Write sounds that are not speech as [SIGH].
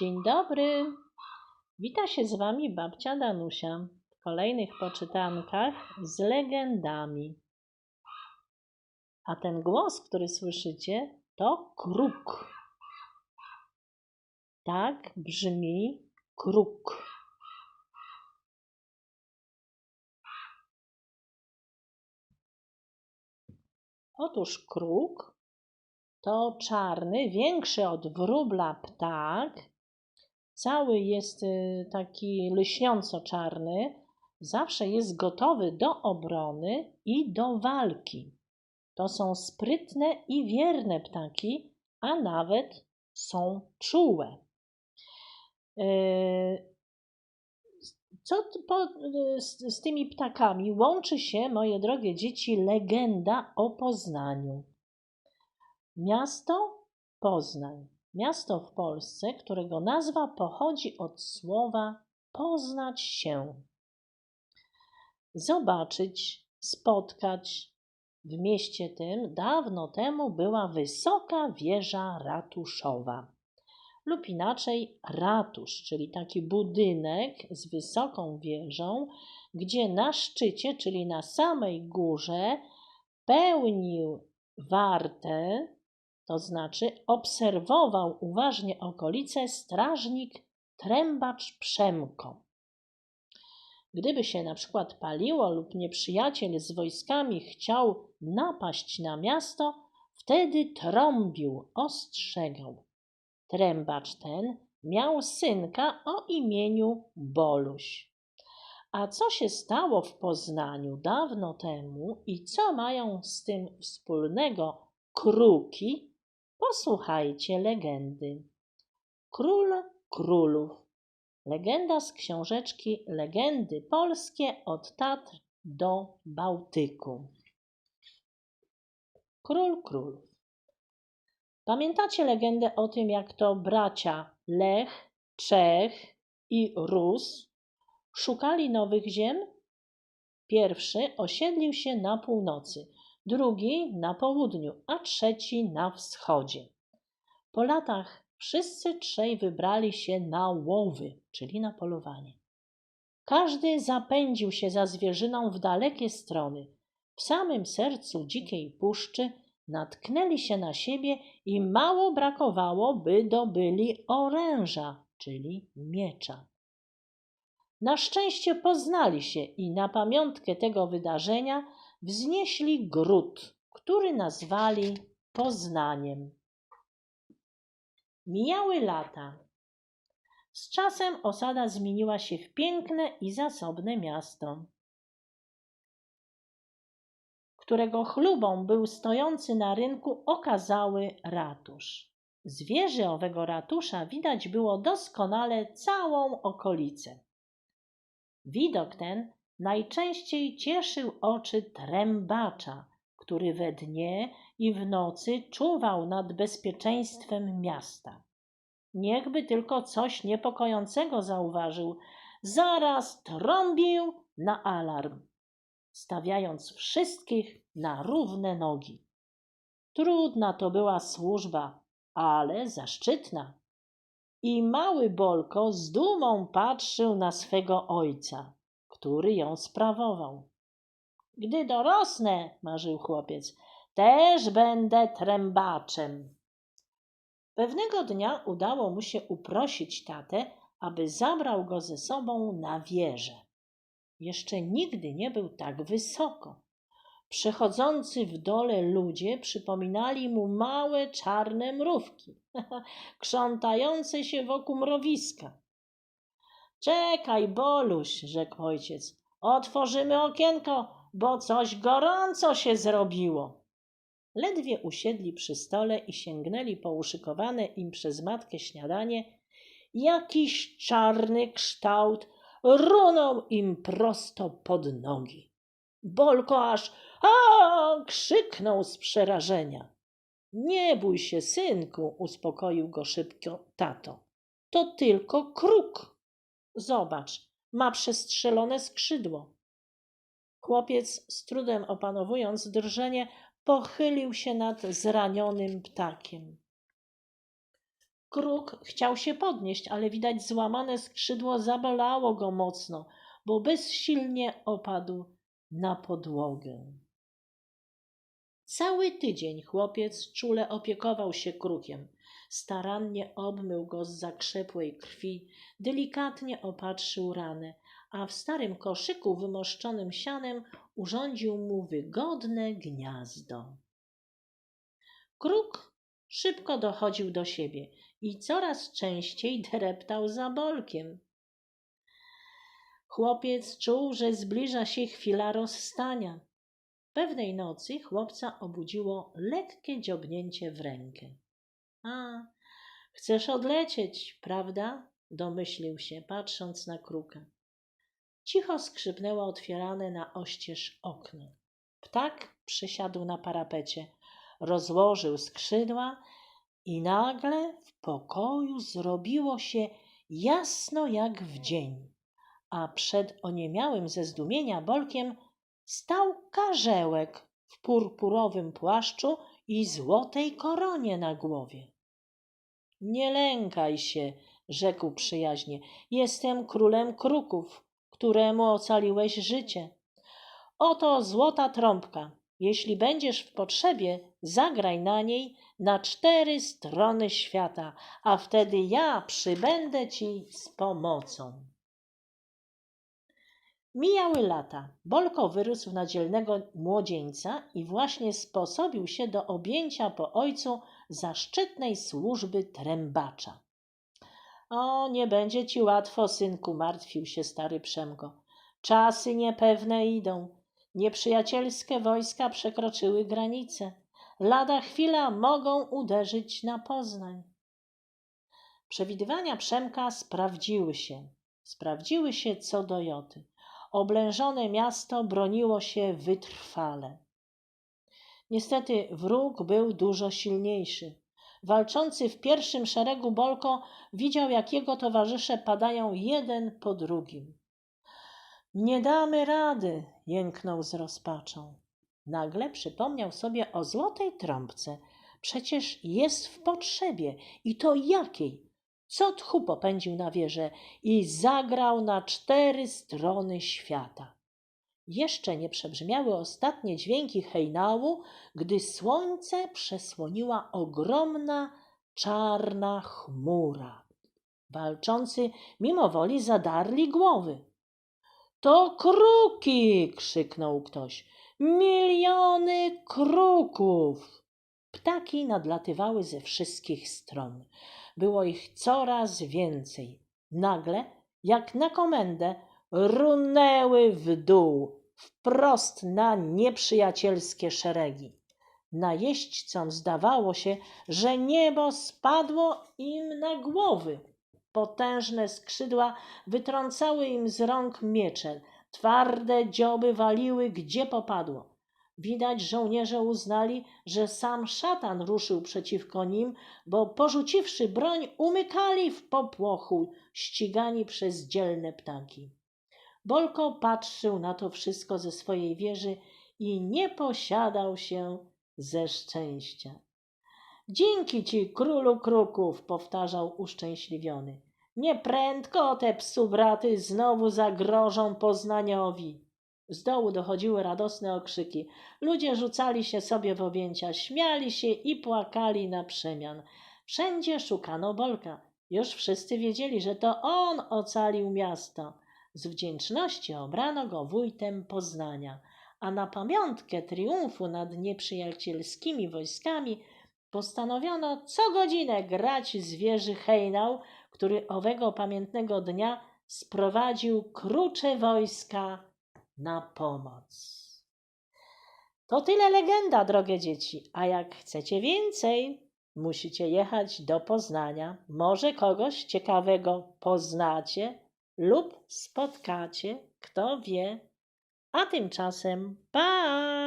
Dzień dobry. Wita się z Wami babcia Danusia w kolejnych poczytankach z legendami. A ten głos, który słyszycie, to kruk. Tak brzmi kruk. Otóż kruk to czarny, większy od wróbla ptak. Cały jest y, taki lśniąco czarny. Zawsze jest gotowy do obrony i do walki. To są sprytne i wierne ptaki, a nawet są czułe. Y, co z tymi ptakami łączy się, moje drogie dzieci, legenda o Poznaniu. Miasto Poznań. Miasto w Polsce, którego nazwa pochodzi od słowa poznać się. Zobaczyć, spotkać. W mieście tym dawno temu była wysoka wieża ratuszowa, lub inaczej ratusz, czyli taki budynek z wysoką wieżą, gdzie na szczycie, czyli na samej górze, pełnił wartę to znaczy obserwował uważnie okolice strażnik trębacz Przemko. Gdyby się na przykład paliło lub nieprzyjaciel z wojskami chciał napaść na miasto, wtedy trąbił, ostrzegał. Trębacz ten miał synka o imieniu Boluś. A co się stało w Poznaniu dawno temu i co mają z tym wspólnego kruki, Posłuchajcie legendy. Król królów. Legenda z książeczki Legendy polskie od Tatr do Bałtyku. Król królów. Pamiętacie legendę o tym, jak to bracia Lech, Czech i Rus szukali nowych ziem? Pierwszy osiedlił się na północy, drugi na południu, a trzeci na wschodzie. Po latach wszyscy trzej wybrali się na łowy, czyli na polowanie. Każdy zapędził się za zwierzyną w dalekie strony. W samym sercu dzikiej puszczy natknęli się na siebie i mało brakowało, by dobyli oręża, czyli miecza. Na szczęście poznali się i na pamiątkę tego wydarzenia wznieśli gród, który nazwali Poznaniem. Mijały lata. Z czasem osada zmieniła się w piękne i zasobne miasto, którego chlubą był stojący na rynku okazały ratusz. Z wieży owego ratusza widać było doskonale całą okolicę. Widok ten najczęściej cieszył oczy trębacza, który we dnie i w nocy czuwał nad bezpieczeństwem miasta. Niechby tylko coś niepokojącego zauważył, zaraz trąbił na alarm, stawiając wszystkich na równe nogi. Trudna to była służba, ale zaszczytna. I mały Bolko z dumą patrzył na swego ojca który ją sprawował. Gdy dorosnę, marzył chłopiec, też będę trębaczem. Pewnego dnia udało mu się uprosić tatę, aby zabrał go ze sobą na wieżę. Jeszcze nigdy nie był tak wysoko. Przechodzący w dole ludzie przypominali mu małe czarne mrówki, [LAUGHS] krzątające się wokół mrowiska. Czekaj, Boluś, rzekł ojciec. Otworzymy okienko, bo coś gorąco się zrobiło. Ledwie usiedli przy stole i sięgnęli po uszykowane im przez matkę śniadanie, jakiś czarny kształt runął im prosto pod nogi. Bolko aż a krzyknął z przerażenia. Nie bój się, synku, uspokoił go szybko tato. To tylko kruk. Zobacz, ma przestrzelone skrzydło. Chłopiec, z trudem opanowując drżenie, pochylił się nad zranionym ptakiem. Kruk chciał się podnieść, ale widać złamane skrzydło zabolało go mocno, bo bezsilnie opadł na podłogę. Cały tydzień chłopiec czule opiekował się krukiem. Starannie obmył go z zakrzepłej krwi, delikatnie opatrzył ranę, a w starym koszyku wymoszczonym sianem urządził mu wygodne gniazdo. Kruk szybko dochodził do siebie i coraz częściej dreptał za bolkiem. Chłopiec czuł, że zbliża się chwila rozstania. Pewnej nocy chłopca obudziło lekkie dziobnięcie w rękę. A, chcesz odlecieć, prawda? domyślił się, patrząc na kruka. Cicho skrzypnęło otwierane na oścież okno. Ptak przysiadł na parapecie, rozłożył skrzydła i nagle w pokoju zrobiło się jasno jak w dzień, a przed oniemiałym ze zdumienia bolkiem stał karzełek w purpurowym płaszczu i złotej koronie na głowie. Nie lękaj się, rzekł przyjaźnie, jestem królem kruków, któremu ocaliłeś życie. Oto złota trąbka. Jeśli będziesz w potrzebie, zagraj na niej na cztery strony świata, a wtedy ja przybędę ci z pomocą. Mijały lata. Bolko wyrósł na dzielnego młodzieńca i właśnie sposobił się do objęcia po ojcu zaszczytnej służby trębacza. O, nie będzie ci łatwo, synku, martwił się stary Przemko. Czasy niepewne idą. Nieprzyjacielskie wojska przekroczyły granice. Lada chwila mogą uderzyć na Poznań. Przewidywania Przemka sprawdziły się. Sprawdziły się co do Joty. Oblężone miasto broniło się wytrwale. Niestety wróg był dużo silniejszy. Walczący w pierwszym szeregu Bolko widział, jak jego towarzysze padają jeden po drugim. Nie damy rady, jęknął z rozpaczą. Nagle przypomniał sobie o złotej trąbce. Przecież jest w potrzebie i to jakiej? Co tchu popędził na wieżę i zagrał na cztery strony świata. Jeszcze nie przebrzmiały ostatnie dźwięki hejnału, gdy słońce przesłoniła ogromna, czarna chmura. Walczący mimo woli zadarli głowy. To kruki! krzyknął ktoś. Miliony kruków! Ptaki nadlatywały ze wszystkich stron. Było ich coraz więcej. Nagle, jak na komendę, runęły w dół, wprost na nieprzyjacielskie szeregi. Najeźdźcom zdawało się, że niebo spadło im na głowy. Potężne skrzydła wytrącały im z rąk miecze, twarde dzioby waliły gdzie popadło. Widać żołnierze uznali, że sam szatan ruszył przeciwko nim, bo porzuciwszy broń, umykali w popłochu, ścigani przez dzielne ptaki. Bolko patrzył na to wszystko ze swojej wieży i nie posiadał się ze szczęścia. Dzięki ci, królu kruków, powtarzał uszczęśliwiony. Nieprędko te psu braty znowu zagrożą Poznaniowi. Z dołu dochodziły radosne okrzyki. Ludzie rzucali się sobie w objęcia, śmiali się i płakali na przemian. Wszędzie szukano Bolka. Już wszyscy wiedzieli, że to on ocalił miasto. Z wdzięczności obrano go wójtem Poznania, a na pamiątkę triumfu nad nieprzyjacielskimi wojskami postanowiono co godzinę grać z wieży hejnał, który owego pamiętnego dnia sprowadził krucze wojska na pomoc. To tyle legenda, drogie dzieci, a jak chcecie więcej, musicie jechać do Poznania. Może kogoś ciekawego poznacie lub spotkacie, kto wie. A tymczasem pa!